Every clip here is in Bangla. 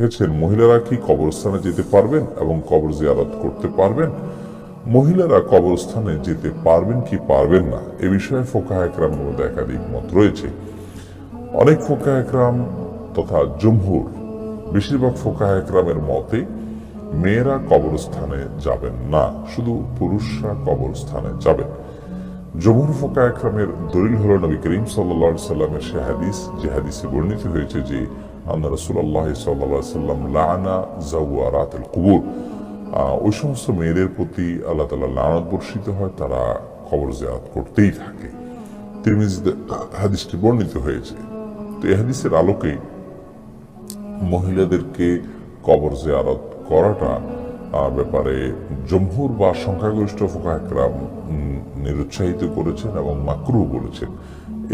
লিখেছেন মহিলারা কি কবরস্থানে যেতে পারবেন এবং কবর জিয়ারত করতে পারবেন? মহিলারা কবরস্থানে যেতে পারবেন কি পারবেন না? এ বিষয়ে ফোকাহ একরামের মধ্যে একাধিক মত রয়েছে। অনেক ফোকাহ একরাম তথা জমহুর, বেশিরভাগ ফোকাহ একরামের মতে, মেয়েরা কবরস্থানে যাবেন না, শুধু পুরুষরা কবরস্থানে যাবেন। জমহুর ফোকা একরামের দলিল হল, নবী করিম সাল্লা সাল্লামের সে হাদিস, যে হাদিসে বর্ণিত হয়েছে যে আল্লাহ রসুল্লাহ সাল্লা সাল্লাম লানা জাওয়ারাত কুবুর ওই সমস্ত মেয়েদের প্রতি আল্লাহ তালা লানত বর্ষিত হয়, তারা কবর জিয়ারত করতেই থাকে। তিরমিজিতে হাদিসটি বর্ণিত হয়েছে। তো এই হাদিসের আলোকে মহিলাদেরকে কবর জিয়ারত করাটা ব্যাপারে জমহুর বা সংখ্যাগরিষ্ঠ ফোকাহকরাম নিরুৎসাহিত করেছেন এবং মাকরু বলেছেন।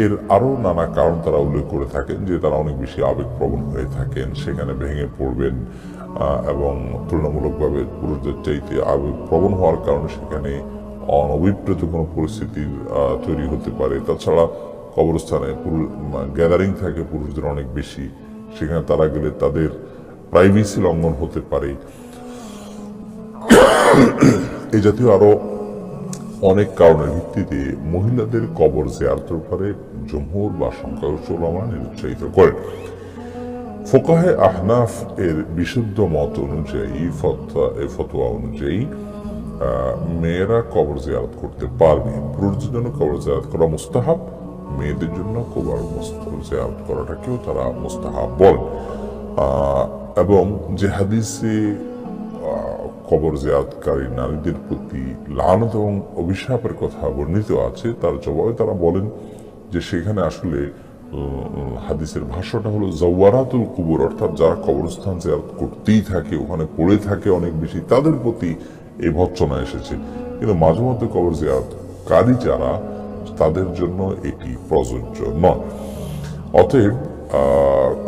এর আরও নানা কারণ তারা উল্লেখ করে থাকেন যে তারা অনেক বেশি আবেগপ্রবণ হয়ে থাকেন, সেখানে ভেঙে পড়বেন এবং তুলনামূলকভাবে পুরুষদের চাইতে আবেগপ্রবণ হওয়ার কারণে সেখানে অনভিপ্রেত কোনো পরিস্থিতির তৈরি হতে পারে। তাছাড়া কবরস্থানে গ্যাদারিং থাকে পুরুষদের অনেক বেশি। সেখানে তারা গেলে তাদের প্রাইভেসি লঙ্ঘন হতে পারে। এই জাতীয় আরও অনেক কারণের ভিত্তিতে মহিলাদের কবর জিয়ারতের ব্যাপারে জমহুর বা সংখ্যাগরিষ্ঠ ওলামা নিরুৎসাহিত করেন। ফোকাহে আহনাফ এর বিশুদ্ধ মত অনুযায়ী, ফতোয়া, এ ফতোয়া অনুযায়ী মেয়েরা কবর জিয়ারত করতে পারবে। পুরুষদের জন্য কবর জিয়ারত করা মুস্তাহাব, মেয়েদের জন্য কবর জিয়ারত করাটাকেও তারা মুস্তাহাব বলেন। এবং যে হাদিসে কবর জিয়ারতকারী নারীদের প্রতি লানত এবং অভিশাপের কথা বর্ণিত আছে, তার জবাবে তারা বলেন যে সেখানে আসলে হাদিসের ভাষ্যটা হলো, জওয়ারাতুল কুবুর অর্থাৎ যারা কবরস্থান জিয়ারত করতেই থাকে, ওখানে পড়ে থাকে অনেক বেশি, তাদের প্রতি এই ভৎসনা এসেছে। কিন্তু মাঝে মধ্যে কবর জিয়ারতকারী যারা, তাদের জন্য এটি প্রযোজ্য নয়। অতএব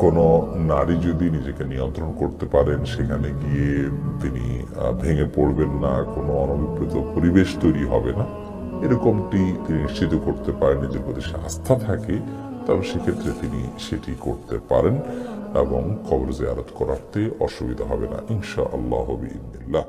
কোনো নারী যদি নিজেকে নিয়ন্ত্রণ করতে পারেন, সেখানে গিয়ে তিনি ভেঙে পড়বেন না, কোনো অনভিপ্রেত পরিবেশ তৈরি হবে না। এরকমটি তিনি নিশ্চিত করতে পারেন, নিজের প্রতি আস্থা থাকে, তবে সেক্ষেত্রে তিনি সেটি করতে পারেন এবং কবর জিয়ারত করাতে অসুবিধা হবে না। ইনশা আল্লাহ বিল্লাহ